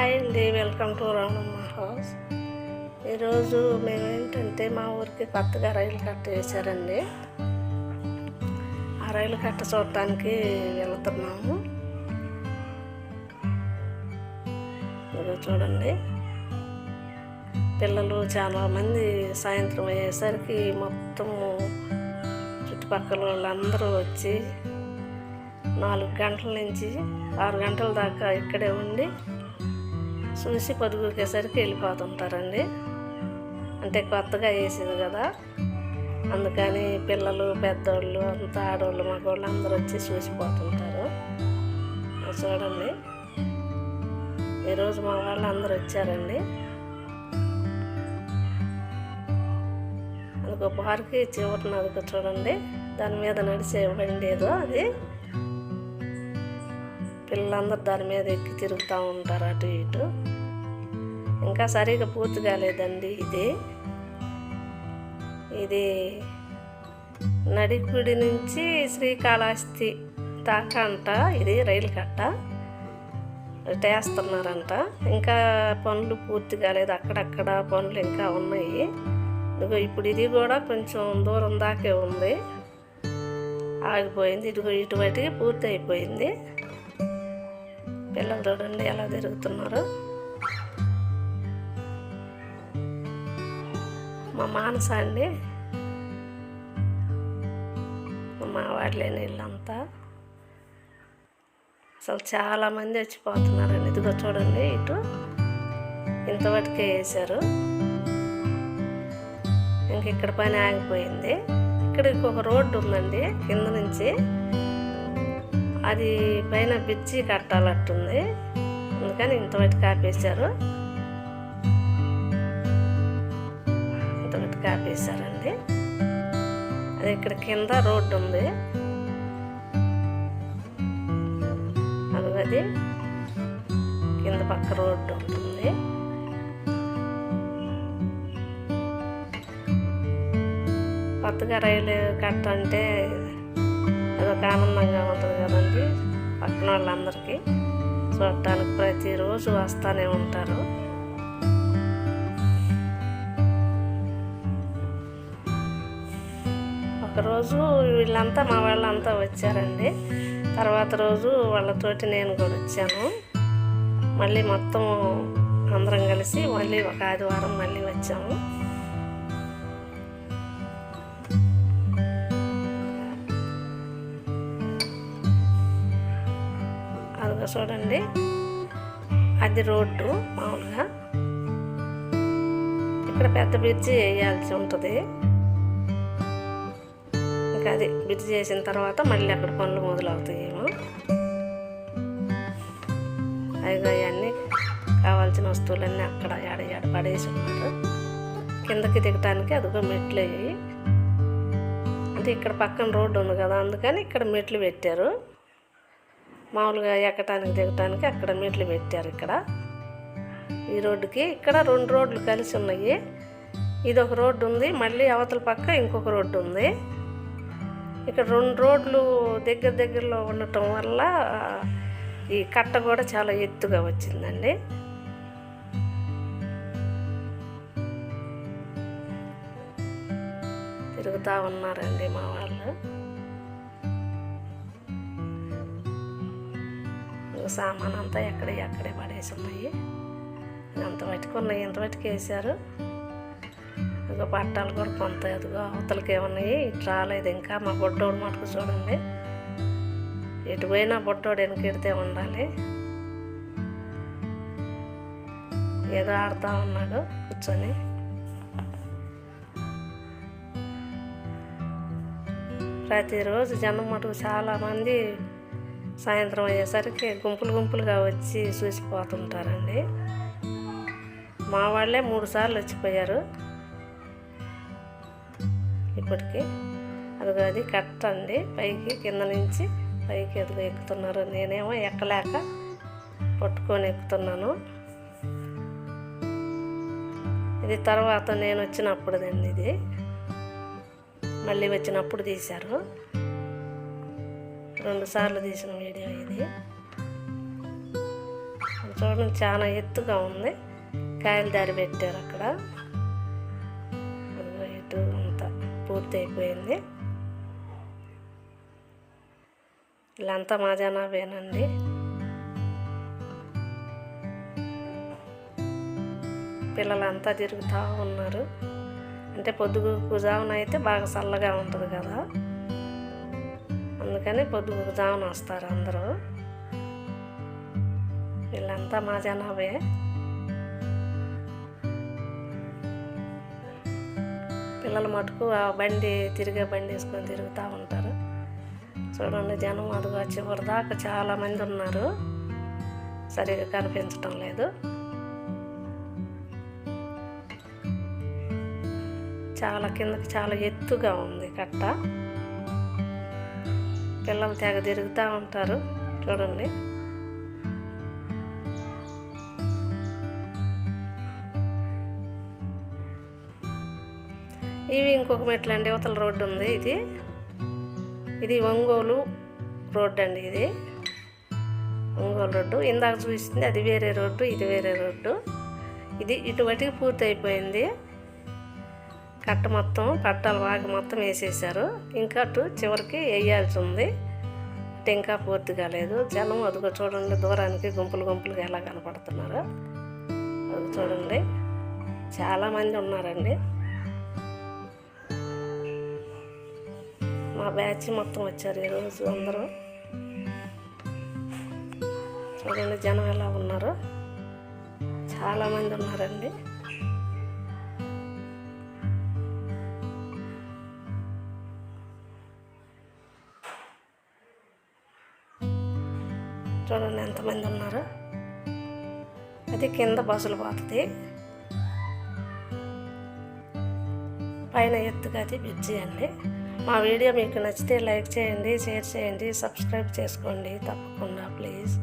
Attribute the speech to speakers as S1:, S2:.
S1: Hi అండి welcome to Ramanamma house. ఈరోజు మేము ఏంటంటే మా ఊరికి కొత్తగా రైలు కట్ట వేశారండి. ఆ రైలు కట్ట చూడటానికి వెళ్తున్నాము. ఇదిగో చూడండి. పిల్లలు చాలామంది సాయంత్రం అయ్యేసరికి మొత్తము చుట్టుపక్కల వాళ్ళందరూ వచ్చి నాలుగు గంటల నుంచి ఆరు గంటల దాకా ఇక్కడే ఉండి చూసి పొదుగుకేసరికి వెళ్ళిపోతుంటారండి. అంటే కొత్తగా వేసేది కదా. అందుకని పిల్లలు పెద్దోళ్ళు అంతా ఆడవాళ్ళు మగవాళ్ళు అందరూ వచ్చి చూసిపోతుంటారు అది చూడండి. ఈరోజు మా వాళ్ళు అందరూ వచ్చారండి. అదిగో బార్కి చివరిన అదిగో చూడండి. దాని మీద నడిచే బండి ఏదో అది. పిల్లలందరూ దాని మీద ఎక్కి తిరుగుతూ ఉంటారు అటు ఇటు. ఇంకా సరిగా పూర్తి కాలేదండి ఇది. ఇది నడికుడి నుంచి శ్రీకాళహస్తి దాకా అంట ఇది రైలు కట్ట. వేస్తున్నారంట ఇంకా పనులు పూర్తి కాలేదు అక్కడక్కడ పనులు ఇంకా ఉన్నాయి. ఇదిగో ఇప్పుడు ఇది కూడా కొంచెం దూరం దాకే ఉంది. ఆగిపోయింది ఇదిగో ఇటువైపుకి పూర్తి అయిపోయింది. పిల్లలు చూడండి ఎలా తిరుగుతున్నారు. మా మానస అండి. మా మావాడలే ఇల్లంతా. అసలు చాలా మంది వచ్చిపోతున్నారండి. ఇదిగో చూడండి ఇటు. ఇంతవరకే వేశారు. ఇంక ఇక్కడ పని ఆగిపోయింది. ఇక్కడ ఇంకొక రోడ్డు ఉందండి కింద నుంచి. అది పైన బిచ్చి కట్టాలట్టుంది. అందుకని ఇంతవరకు ఆపేశారు. వేశారండి. అది ఇక్కడ కింద రోడ్డు ఉంది. అది అది. కింద పక్క రోడ్డు ఉంటుంది. కొత్తగా రైలు కట్ట అంటే అదొక ఆనందంగా ఉంటుంది కదండి. పక్కన వాళ్ళందరికీ చూడటానికి ప్రతిరోజు వస్తూనే ఉంటారు. ఒకరోజు వీళ్ళంతా మా వాళ్ళంతా వచ్చారండి. తర్వాత రోజు వాళ్ళతోటి నేను కూడా వచ్చాను. మళ్ళీ మొత్తం అందరం కలిసి మళ్ళీ ఒక ఆదివారం మళ్ళీ వచ్చాము. అదిగో చూడండి. అది రోడ్డు మామూలుగా. ఇక్కడ పెద్ద బ్రిడ్జి వేయాల్సి ఉంటుంది. ఇంకా అది బ్రిడ్జి చేసిన తర్వాత మళ్ళీ అక్కడ పనులు మొదలవుతాయేమో. అయిగా అవన్నీ కావాల్సిన వస్తువులన్నీ అక్కడ ఏడ ఏడ పడేసి ఉన్నారు కిందకి దిగటానికి అదిగో మెట్లు అయ్యి. అంటే ఇక్కడ పక్కన రోడ్డు ఉంది కదా అందుకని ఇక్కడ మెట్లు పెట్టారు. మామూలుగా ఎక్కటానికి దిగటానికి అక్కడ మెట్లు పెట్టారు ఇక్కడ. ఈ రోడ్డుకి ఇక్కడ రెండు రోడ్లు కలిసి ఉన్నాయి. ఇది ఒక రోడ్డు ఉంది మళ్ళీ అవతల పక్క ఇంకొక రోడ్డు ఉంది. ఇక్కడ రెండు రోడ్లు దగ్గర దగ్గరలో ఉండటం వల్ల ఈ కట్ట కూడా చాలా ఎత్తుగా వచ్చిందండి. తిరుగుతూ ఉన్నారండి మా వాళ్ళు. సామాన్ అంతా ఎక్కడే ఎక్కడే పడేసి ఉన్నాయి. అంత బయటకు ఎంత ఇంత వేసారు ఇక పట్టాలు కూడా కొంత ఎదుగో అవతలకి ఏమున్నాయి? ఇటు రాలేదు. ఇంకా మా బొడ్డోడు మటుకు చూడండి. ఎటు పోయినా బొడ్డోడు వెనకెడితే ఉండాలి. ఏదో ఆడుతూ ఉన్నాడు కూర్చొని. ప్రతిరోజు జనం మటుకు చాలామంది సాయంత్రం అయ్యేసరికి గుంపులు గుంపులుగా వచ్చి చూసిపోతుంటారండి. మా వాళ్ళే మూడు సార్లు వచ్చిపోయారు. ఇప్పటికి. అదిగో అది కట్ట అండి పైకి కింద నుంచి పైకి ఎదుగు ఎక్కుతున్నారు. నేనేమో ఎక్కలేక పట్టుకొని ఎక్కుతున్నాను. ఇది తర్వాత నేను వచ్చినప్పుడుదండి ఇది. మళ్ళీ వచ్చినప్పుడు తీశారు. రెండుసార్లు తీసిన వీడియో ఇది. చూడండి చాలా ఎత్తుగా ఉంది. కాయలు దారి పెట్టారు అక్కడ. పూర్తయిపోయింది. పూర్తి అయిపోయింది వీళ్ళంతా మా జనాభేనండి. పిల్లలంతా తిరుగుతూ ఉన్నారు. అంటే పొద్దుగుకు జామున అయితే బాగా చల్లగా ఉంటుంది కదా. అందుకని పొద్దుగు జామున వస్తారు అందరూ. వీళ్ళంతా మా జనాభే. పిల్లల మటుకు ఆ బండి తిరిగే బండి వేసుకొని తిరుగుతూ ఉంటారు. చూడండి జనం అదిగో చివరి దాకా చాలామంది ఉన్నారు. సరిగా కనిపించటం లేదు. చాలా కిందకి చాలా ఎత్తుగా ఉంది కట్ట. పిల్లలు తెగ తిరుగుతూ ఉంటారు. చూడండి. ఇవి ఇంకొక మెట్లు అండి ఇవతల రోడ్డు ఉంది ఇది. ఇది ఒంగోలు రోడ్డు అండి ఇది. ఒంగోలు రోడ్డు. ఇందాక చూసింది అది వేరే రోడ్డు ఇది వేరే రోడ్డు. ఇది ఇటువటికి పూర్తి అయిపోయింది. కట్ట మొత్తం పట్టాల వాగి మొత్తం వేసేసారు ఇంకా అటు చివరికి వేయాల్సి ఉంది. అంటే ఇంకా పూర్తి కాలేదు. జనం అదిగో చూడండి దూరానికి గుంపులు గుంపులుగా ఎలా కనపడుతున్నారు. అది చూడండి. చాలామంది ఉన్నారండి. మా బ్యాచ్ మొత్తం వచ్చారు ఈరోజు అందరూ. చూడండి జనం ఎలా ఉన్నారు. చాలామంది ఉన్నారండి. చూడండి ఎంతమంది ఉన్నారు. అది కింద బస్సులు పోతుంది. పైన ఎత్తుగా అది బ్రిడ్జి అండి. మా వీడియో మీకు నచ్చితే లైక్ చేయండి షేర్ చేయండి సబ్స్క్రైబ్ చేసుకోండి తప్పకుండా ప్లీజ్.